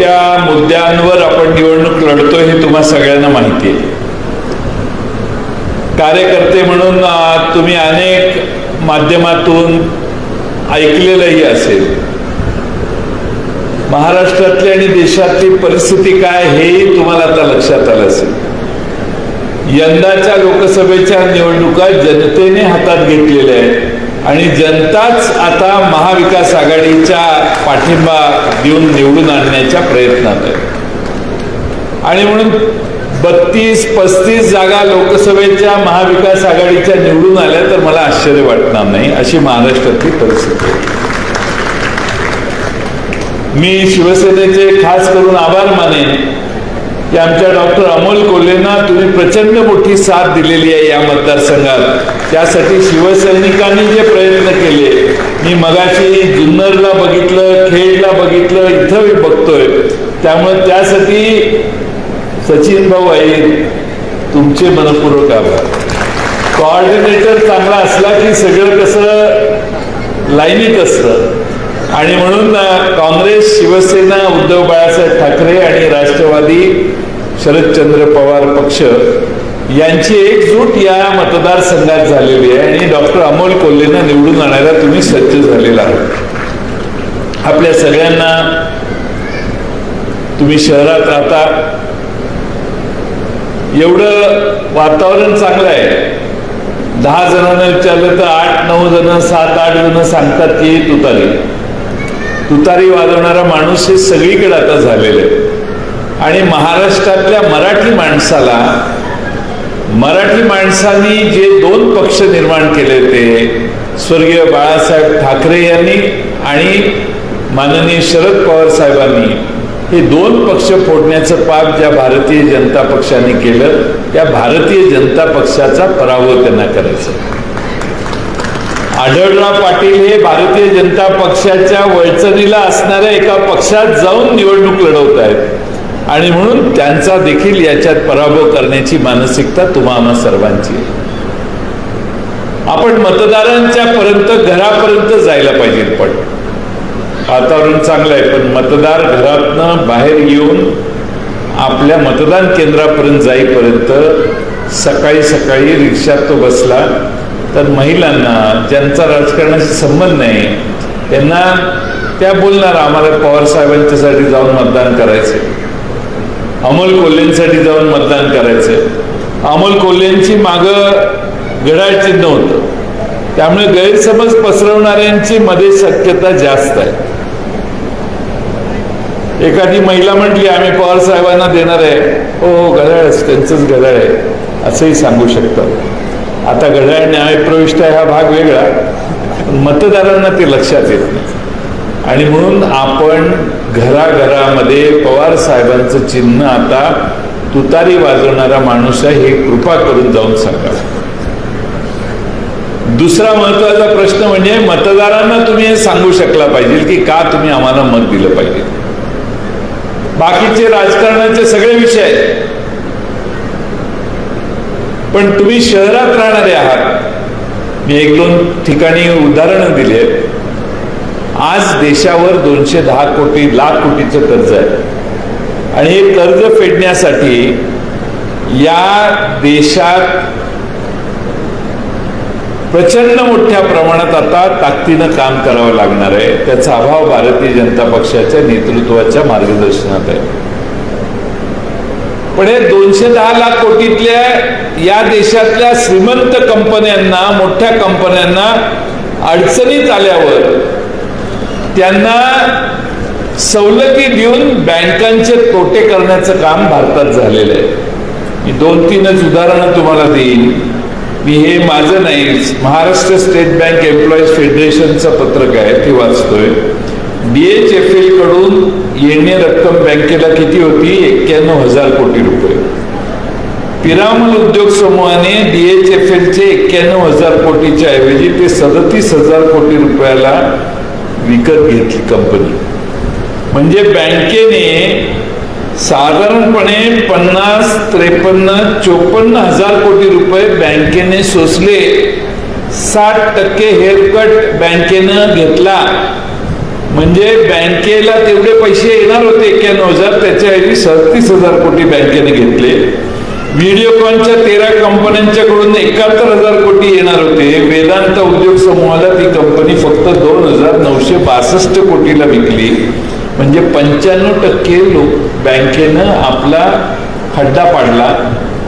कोणत्या मुद्द्यांवर आपण निवडणूक लढतोय हे तुम्हा सगळ्यांना माहिती आहे. कार्यकर्ते म्हणून तुम्ही अनेक माध्यमातून ऐकलेलंही असेल. महाराष्ट्रातली आणि देशातली परिस्थिती काय हेही तुम्हाला आता लक्षात आलं असेल. यंदाच्या लोकसभेच्या निवडणुका जनतेने हातात घेतलेल्या आहेत. आणि जनताच आता महाविकास आघाडीच्या पाठिंबा देऊन निवडून आणण्याच्या प्रयत्नात आहे. आणि म्हणून बत्तीस पस्तीस जागा लोकसभेच्या महाविकास आघाडीच्या निवडून आल्या तर मला आश्चर्य वाटणार नाही अशी महाराष्ट्रातली परिस्थिती मी शिवसेनेचे खास करून आभार मानेन. की आमच्या डॉक्टर अमोल कोल्हेंना तुम्ही प्रचंड मोठी साथ दिलेली आहे या मतदारसंघात. त्यासाठी शिवसैनिकांनी जे प्रयत्न केले मी मगाशी जुन्नरला बघितलं खेडला बघितलं इथं मी बघतोय. त्यामुळे त्यासाठी सचिन भाऊ आहे तुमचे मनपूर्वक आभार. कोऑर्डिनेटर चांगला असला की सगळं कसं लाईनीत असतं. आणि म्हणून काँग्रेस शिवसेना उद्धव बाळासाहेब ठाकरे आणि राष्ट्रवादी शरदचंद्र पवार पक्ष यांची एकजूट या मतदारसंघात झालेली आहे आणि डॉक्टर अमोल कोल्हेंना निवडून आणायला तुम्ही सज्ज झालेला आहात. आपल्या सगळ्यांना तुम्ही शहरात राहता. एवढं वातावरण चांगलं आहे. दहा जणांना विचारलं तर आठ नऊ जण सात आठ जण सांगतात की तुतारी तुतारी वाजवणारा माणूस हे सगळीकडे आता झालेलं आहे. आणि महाराष्ट्रातल्या मराठी माणसाला मराठी माणसांनी जे दोन पक्ष निर्माण केले ते स्वर्गीय बाळासाहेब ठाकरे यांनी आणि माननीय शरद पवार साहेबांनी हे दोन पक्ष फोडण्याचं पाप ज्या भारतीय जनता पक्षाने केलं त्या भारतीय जनता पक्षाचा पराभव त्यांना करायचा. आढळराव पाटील हे भारतीय जनता पक्षाच्या वळचणीला असणाऱ्या एका पक्षात जाऊन निवडणूक लढवत आहेत. आणि म्हणून त्यांचा देखील याच्यात पराभव करण्याची मानसिकता तुम्हाला सर्वांची आहे. आपण मतदारांच्या पर्यंत घरापर्यंत जायला पाहिजे पण. वातावरण चांगलं आहे पण मतदार घरातनं बाहेर येऊन आपल्या मतदान केंद्रापर्यंत जाईपर्यंत सकाळी सकाळी रिक्षात तो बसला तर महिलांना ज्यांचा राजकारणाशी संबंध नाही त्यांना त्या बोलणार आम्हाला पवार साहेबांच्यासाठी जाऊन मतदान करायचे. अमोल कोल्हेंसाठी जाऊन मतदान करायचं. अमोल कोल्हेंची माग घड्याळ चिन्ह होतं. त्यामुळे गैरसमज पसरवणाऱ्यांची मध्ये शक्यता जास्त आहे. एखादी महिला म्हटली आम्ही पवार साहेबांना देणार आहे. हो, हो घड्याळ त्यांचंच घड्याळ आहे असंही सांगू शकतात. आता घड्याळ न्यायप्रविष्ट आहे हा भाग वेगळा. पण मतदारांना ते लक्षात येत नाही. आणि म्हणून आपण घराघरामध्ये पवार साहेबांचं चिन्ह आता तुतारी वाजवणारा माणूस आहे हे कृपा करून जाऊन सांगा. दुसरा महत्त्वाचा प्रश्न म्हणजे मतदारांना तुम्ही हे सांगू शकला पाहिजे की का तुम्ही आम्हाला मत दिलं पाहिजे. बाकीचे राजकारणाचे सगळे विषय आहेत. पण तुम्ही शहरात राहणारे आहात. मी एक दोन ठिकाणी उदाहरणं दिली आहेत. आज देशावर दोनशे दहा कोटी लाख कोटीचं कर्ज आहे. आणि हे कर्ज फेडण्यासाठी या देशात प्रचंड मोठ्या प्रमाणात आता ताकदीनं काम करावं लागणार आहे. त्याचा अभाव भारतीय जनता पक्षाच्या नेतृत्वाच्या मार्गदर्शनात आहे. पण हे दोनशे दहा लाख कोटीतल्या या देशातल्या श्रीमंत कंपन्यांना मोठ्या कंपन्यांना अडचणीत आल्यावर त्यांना सवलती देऊन बँकांचे तोटे करण्याचं काम भारतात झालेलं आहे. मी दोन तीनच उदाहरणं तुम्हाला देईन. मी हे माझं नाही महाराष्ट्र स्टेट बँक एम्प्लॉईज फेडरेशनचं पत्रक आहे ते वाचतोय. डीएचएफएलकडून येणे रक्कम बँकेला किती होती? एक्क्याण्णव हजार कोटी रुपये. पिरामल उद्योग समूहाने एफ एलचे एक्क्याण्णव हजार कोटीच्या ऐवजी ते सदतीस हजार कोटी रुपयाला विकत घेतली कंपनी. म्हणजे बँकेने साधारणपणे पन्नास त्रेपन्न चोपन्न हजार कोटी रुपये बँकेने सोसले. साठ टक्के हेअरकट बँकेनं घेतला. म्हणजे बँकेला तेवढे पैसे येणार होते एक्क्याण्णव हजार त्याच्याऐवजी सदतीस हजार कोटी बँकेने घेतले. व्हिडिओकॉनच्या तेरा कंपन्यांच्याकडून एकाहत्तर हजार कोटी येणार होते. वेदांत उद्योग समूहाला ती कंपनी फक्त दोन हजार नऊशे बासष्ट कोटीला विकली. म्हणजे पंच्याण्णव टक्के लोक बँकेनं आपला खड्डा पाडला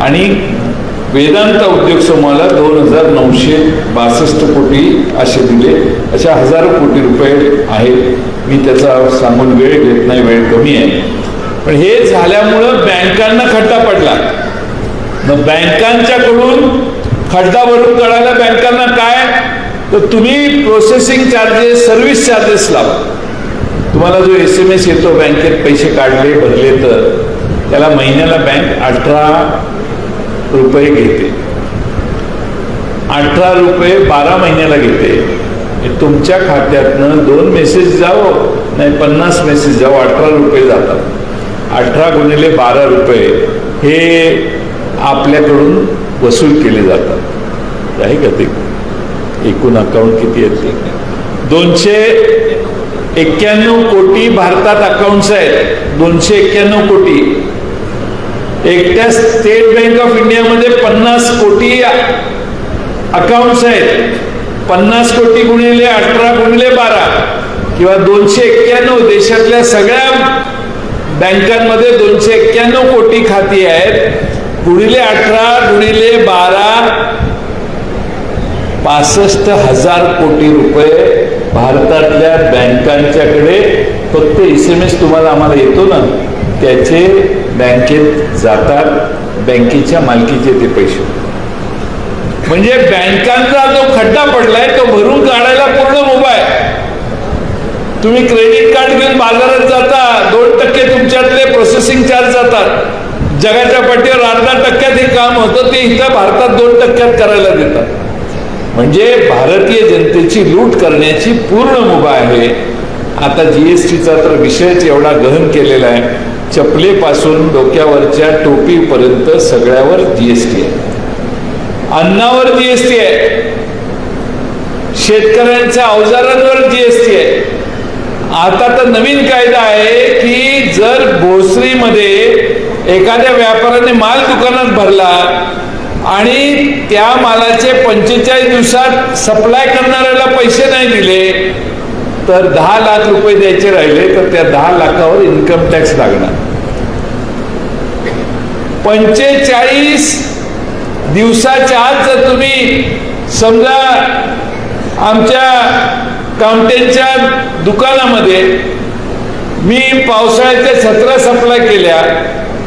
आणि वेदांत उद्योग समूहाला दोन हजार नऊशे बासष्ट कोटी असे दिले. अशा हजारो कोटी रुपये आहेत. मी त्याचा सांगून वेळ घेत नाही वेळ कमी आहे. पण हे झाल्यामुळं बँकांना खड्डा पडला. मग बँकांच्याकडून खड्डा भरून काढायला बँकांना काय? तर तुम्ही प्रोसेसिंग चार्जेस सर्व्हिस चार्जेस लावा. तुम्हाला जो एस एम एस येतो बँकेत पैसे काढले भरले तर त्याला महिन्याला बँक अठरा रुपये घेते. अठरा रुपये बारा महिन्याला घेते. तुमच्या खात्यातनं दोन मेसेज जावो नाही पन्नास मेसेज जावो अठरा रुपये जातात. अठरा गुणिले बारा रुपये हे आपल्याकडून वसूल केले जातात. आहे का ते? एकूण अकाउंट किती आहेत दोनशे एक्क्याण्णव कोटी भारतात अकाउंट्स आहेत. दोनशे एक्क्याण्णव कोटी. एकट्या स्टेट बँक ऑफ इंडियामध्ये पन्नास कोटी अकाउंट्स आहेत. पन्नास कोटी गुणिले अठरा गुणिले बारा किंवा दोनशे एक्क्याण्णव देशातल्या सगळ्या बँकांमध्ये दोनशे एक्क्याण्णव कोटी खाती आहेत. गुणिले अठरा गुणिले बारा पासष्ट हजार कोटी रुपये भारतातल्या बँकांच्याकडे. फक्त एस एम एस तुम्हाला आम्हाला येतो ना. त्याचे बँकेत जातात बँकेच्या मालकीचे ते पैसे. म्हणजे बँकांचा जो खड्डा पडलाय तो भरून काढायला पूर्ण मोबाईल तुम्ही क्रेडिट कार्ड घेऊन बाजारात जाता दोन टक्के तुमच्यातले प्रोसेसिंग चार्ज जातात. जगाच्या पाठीवर अर्धा टक्क्यात हे काम होतं ते इथं भारतात दोन टक्क्यात करायला देतात. म्हणजे भारतीय जनतेची लूट करण्याची पूर्ण मुभा आहे. आता जीएसटीचा तर विषयच एवढा गहन केलेला आहे. चपलेपासून डोक्यावरच्या टोपीपर्यंत सगळ्यावर जीएसटी आहे. अन्नावर जीएसटी आहे. शेतकऱ्यांच्या अवजारांवर जीएसटी आहे. आता तर नवीन कायदा आहे की जर भोसरीमध्ये एखाद्या व्यापाऱ्याने माल दुकानात भरला आणि त्या मालाचे पंचेचाळीस दिवसात सप्लाय करणाऱ्याला पैसे नाही दिले तर दहा लाख रुपये द्यायचे राहिले तर त्या दहा लाखावर इन्कम टॅक्स लागणार. पंचेचाळीस दिवसाच्या आत जर तुम्ही समजा आमच्या कामटेंच्या दुकानामध्ये मी पावसाळ्याच्या छत्र्या सप्लाय केल्या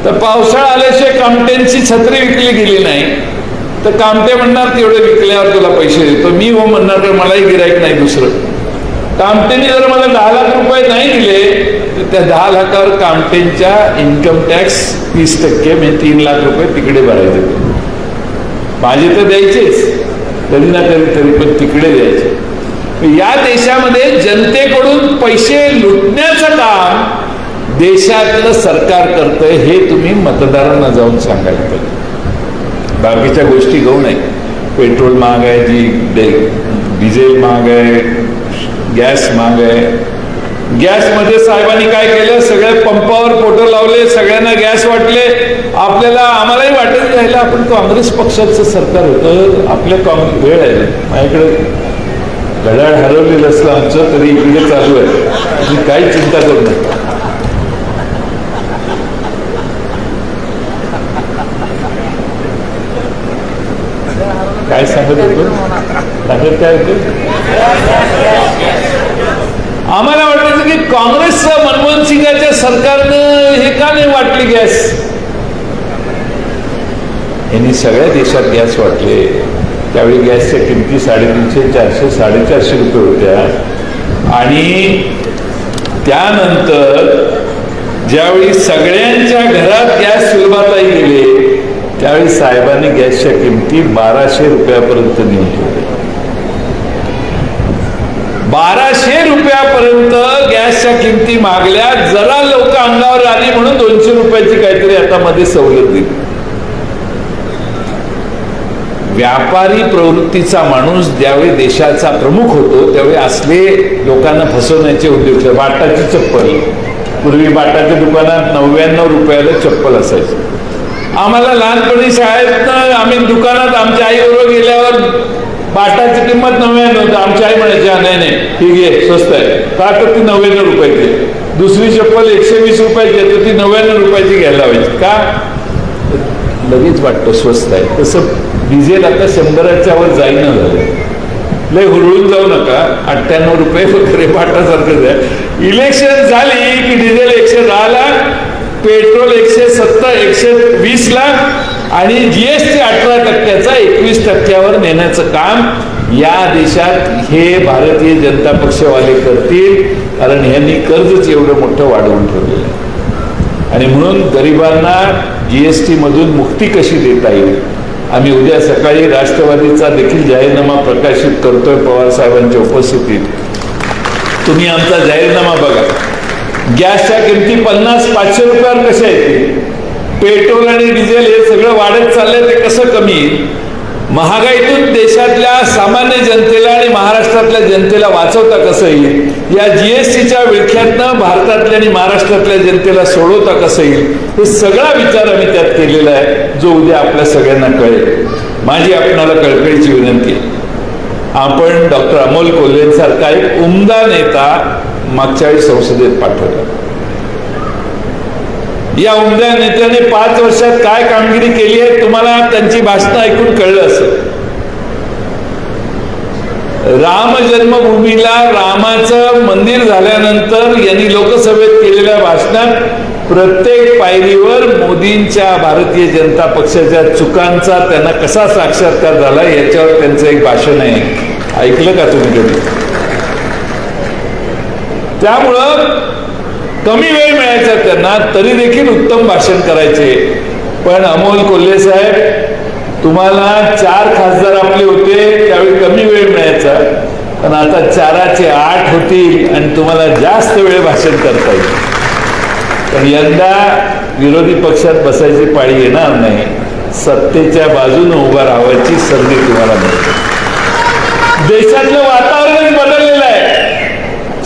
तर पावसाळा आल्याशिवाय कामटेंची छत्री विकली गेली नाही. तर कामटे म्हणणार तेवढे विकल्यावर तुला पैसे देतो. मी हो म्हणणार तर मलाही गिरायक नाही दुसरं. कामटेने जर मला दहा लाख रुपये नाही दिले तर त्या दहा लाखावर कामटेंच्या इन्कम टॅक्स तीस टक्के म्हणजे तीन लाख रुपये तिकडे भरायचे. माझे तर द्यायचेच. तरी ना तरी तरी पण तिकडे द्यायचे. या देशामध्ये जनतेकडून पैसे लुटण्याचं काम देशातलं सरकार करतंय हे तुम्ही मतदारांना जाऊन सांगायला पाहिजे. बाकीच्या गोष्टी घेऊ नये. पेट्रोल महाग आहे जी डे- डिझेल महाग आहे गॅस महाग आहे. गॅसमध्ये साहेबांनी काय केलं? सगळ्या पंपावर फोटो लावले सगळ्यांना गॅस वाटले. आपल्याला आम्हालाही वाटत राहिलं आपण काँग्रेस पक्षाचं सरकार होतं. आपल्या काँग्रेस वेळ आहे. माझ्याकडे घड्याळ हरवलेलं असलं आमचं तरी इकडे चालू आहे. तुम्ही काही चिंता करू नका काय सांगत होतो? सांगत काय होतं? आम्हाला वाटायचं की काँग्रेसचं मनमोहन सिंगाच्या सरकारनं हे का नाही वाटली गॅस? यांनी सगळ्या देशात गॅस वाटले. त्यावेळी गॅसच्या किमती साडेतीनशे चारशे साडेचारशे रुपये होत्या. आणि त्यानंतर ज्यावेळी सगळ्यांच्या घरात गॅस सुलभाताई गेले त्यावेळी साहेबांनी गॅसच्या किमती बाराशे रुपयापर्यंत नेऊन ठेवल्या बाराशे रुपयापर्यंत गॅसच्या किमती मागल्या. जरा लोक अंगावर आली म्हणून दोनशे रुपयाची काहीतरी आता मध्ये सवलत दिली. व्यापारी प्रवृत्तीचा माणूस ज्यावेळी देशाचा प्रमुख होतो त्यावेळी असले लोकांना फसवण्याचे उद्योग बाटाची चप्पल. पूर्वी बाटाच्या दुकानात नव्याण्णव रुपयाला चप्पल असायची. आम्हाला लहानपणी शाळेत आम्ही दुकानात आमच्या आईबरोबर गेल्यावर पाटाची किंमत नव्याण्णव आमच्या आई म्हणायची नाही नाही ही घे स्वस्त आहे. का तर ती नव्याण्णव रुपयाची दुसरी चप्पल एकशे वीस रुपयाची आहे तर ती नव्याण्णव रुपयाची घ्यायला हवी का? लगेच वाटतं स्वस्त आहे. तसं डिझेल आता शंभराच्या वर जाईना झालं लय हुरळून जाऊ नका. अठ्ठ्याण्णव रुपये वगैरे पाटासारखंच आहे. इलेक्शन झाली की डिझेल एकशे दहाला पेट्रोल एकशे सत्तर एकशे वीसला आणि जीएसटी अठरा टक्क्याचा एकवीस टक्क्यावर नेण्याचं काम या देशात हे भारतीय जनता पक्षवाले करतील. कारण ह्यांनी कर्जच एवढं मोठं वाढवून ठेवलेलं आहे. आणि म्हणून गरिबांना जीएसटी मधून मुक्ती कशी देता येईल? आम्ही उद्या सकाळी राष्ट्रवादीचा देखील जाहीरनामा प्रकाशित करतोय पवार साहेबांच्या उपस्थितीत. तुम्ही आमचा जाहीरनामा बघा. गॅसच्या किमती पन्नास पाचशे रुपयावर कशा येतील पेट्रोल आणि डिझेल हे सगळं वाढत चाललंय ते कसं कमी? येईल महागाईतून देशातल्या सामान्य जनतेला आणि महाराष्ट्रातल्या जनतेला वाचवता कसं येईल? या जीएसटीच्या विळख्यातनं भारतातल्या आणि महाराष्ट्रातल्या जनतेला सोडवता कसं येईल? हे सगळा विचार आम्ही त्यात केलेला आहे जो उद्या आपल्या सगळ्यांना कळेल. माझी आपणाला कळकळीची विनंती आपण डॉक्टर अमोल कोल्हेंसारखा एक उमदा नेता मागच्या वेळी संसदेत पाठवला. या उमद्या नेत्याने पाच वर्षात काय कामगिरी केली आहे तुम्हाला त्यांची भाषणं ऐकून कळलं असेल. राम जन्मभूमीला रामाचं मंदिर झाल्यानंतर यांनी लोकसभेत केलेल्या भाषणात प्रत्येक पायरीवर मोदींच्या भारतीय जनता पक्षाच्या चुकांचा त्यांना कसा साक्षात्कार झाला याच्यावर त्यांचं एक भाषण आहे. ऐकलं का तुम्ही कधी? त्यामुळं कमी वेळ मिळायचा त्यांना तरी देखील उत्तम भाषण करायचे. पण अमोल कोल्हे साहेब तुम्हाला चार खासदार आपले होते त्यावेळी कमी वेळ मिळायचा. पण आता चाराचे आठ होतील आणि तुम्हाला जास्त वेळ भाषण करता येईल. पण यंदा विरोधी पक्षात बसायची पाळी येणार नाही. सत्तेच्या बाजूने उभा राहायची संधी तुम्हाला मिळते. देशातलं वातावरण बदलले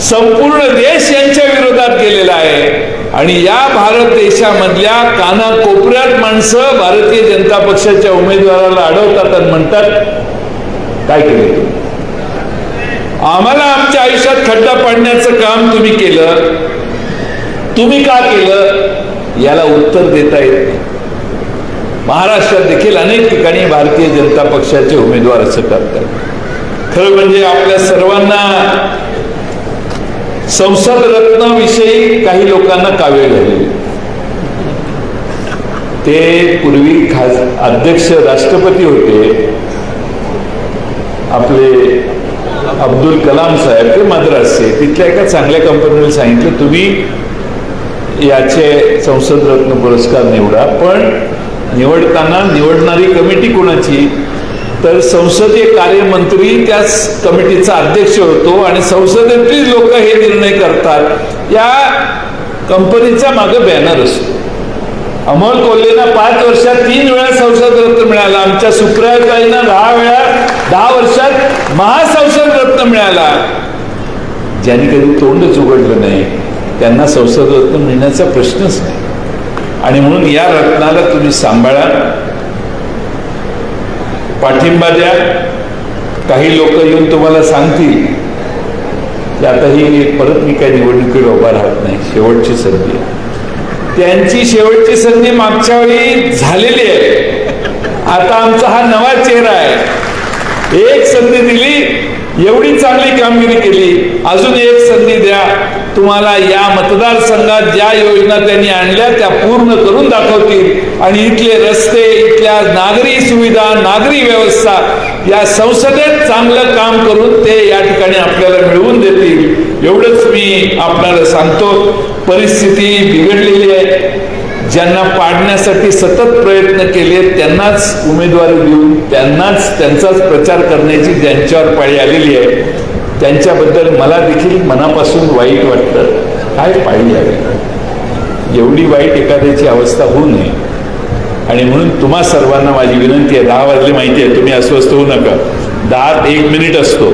संपूर्ण देश यांच्या विरोधात गेलेला आहे. आणि या भारत देशामधल्या कानाकोपऱ्यात माणसं भारतीय जनता पक्षाच्या उमेदवाराला अडवतात आणि म्हणतात काय केले आम्हाला आमच्या आयुष्यात खड्डा पाडण्याचं काम तुम्ही केलं. तुम्ही का केलं? याला उत्तर देता येत नाही. महाराष्ट्रात देखील अनेक ठिकाणी भारतीय जनता पक्षाचे उमेदवार असं करतात. खरं म्हणजे आपल्या सर्वांना संसद रत्नाविषयी काही लोकांना कावे झालेले ते पूर्वी खास अध्यक्ष राष्ट्रपती होते. आपले अब्दुल कलाम साहेब ते मद्रासचे. तिथल्या एका चांगल्या कंपनीने सांगितलं तुम्ही याचे संसद रत्न पुरस्कार निवडा. पण निवडताना निवडणारी कमिटी कोणाची? तर संसदीय कार्यमंत्री त्याच कमिटीचा अध्यक्ष होतो आणि संसदेतील लोक हे निर्णय करतात. या कंपनीचा मागे बॅनर असतो. अमोल कोल्हेना पाच वर्षात तीन वेळा संसद रत्न मिळाला. आमच्या सुप्रियाताईंना दहा वेळा दहा वर्षात महासंसद रत्न मिळाला. ज्यांनी कधी तोंडच उघडलं नाही त्यांना संसद रत्न मिळण्याचा प्रश्नच नाही. आणि म्हणून या रत्नाला तुम्ही सांभाळा. पाठिंबा द्या. काही लोक येऊन तुम्हाला सांगतील. की आता ही परत मी काही निवडणुकीत उभा राहत नाही. शेवटची संधी. त्यांची शेवटची संधी मागच्या वेळी झालेली आहे. आता आमचा हा नवा चेहरा आहे. एक संधी दिली एवढी चांगली कामगिरी केली. अजून एक संधी द्या. तुम्हाला या मतदारसंघात ज्या योजना त्यांनी आणल्या त्या पूर्ण करून दाखवतील. आणि इथले रस्ते इथल्या नागरी सुविधा नागरी व्यवस्था या संसदेत चांगलं काम करून ते या ठिकाणी आपल्याला मिळवून देतील. एवढंच मी आपल्याला सांगतो. परिस्थिती बिघडलेली आहे. ज्यांना पाडण्यासाठी सतत प्रयत्न केले त्यांनाच उमेदवारी देऊन त्यांनाच त्यांचाच प्रचार करण्याची ज्यांच्यावर पाळी आलेली आहे त्यांच्याबद्दल मला देखील मनापासून वाईट वाटतं. काय पाळी आहे एवढी वाईट एखाद्याची अवस्था होऊ नये. आणि म्हणून तुम्हा सर्वांना माझी विनंती आहे दहा वाजले माहिती आहे तुम्ही अस्वस्थ होऊ नका. दहा एक मिनिट असतो.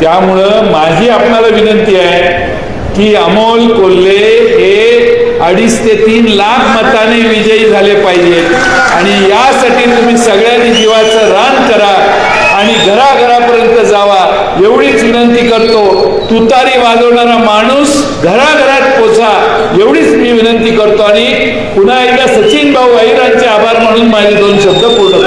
त्यामुळं माझी आपणाला विनंती आहे की अमोल कोल्हे हे अडीच ते तीन लाख मताने विजयी झाले पाहिजेत आणि यासाठी तुम्ही सगळ्यांनी जीवाचं रान करा आणि घराघरापर्यंत जावा. एवढीच विनंती करतो तुतारी वाजवणारा माणूस घराघरात पोचा. एवढीच मी विनंती करतो आणि पुन्हा एकदा सचिन भाऊ अहिरांचे आभार म्हणून माझे दोन शब्द पूर्ण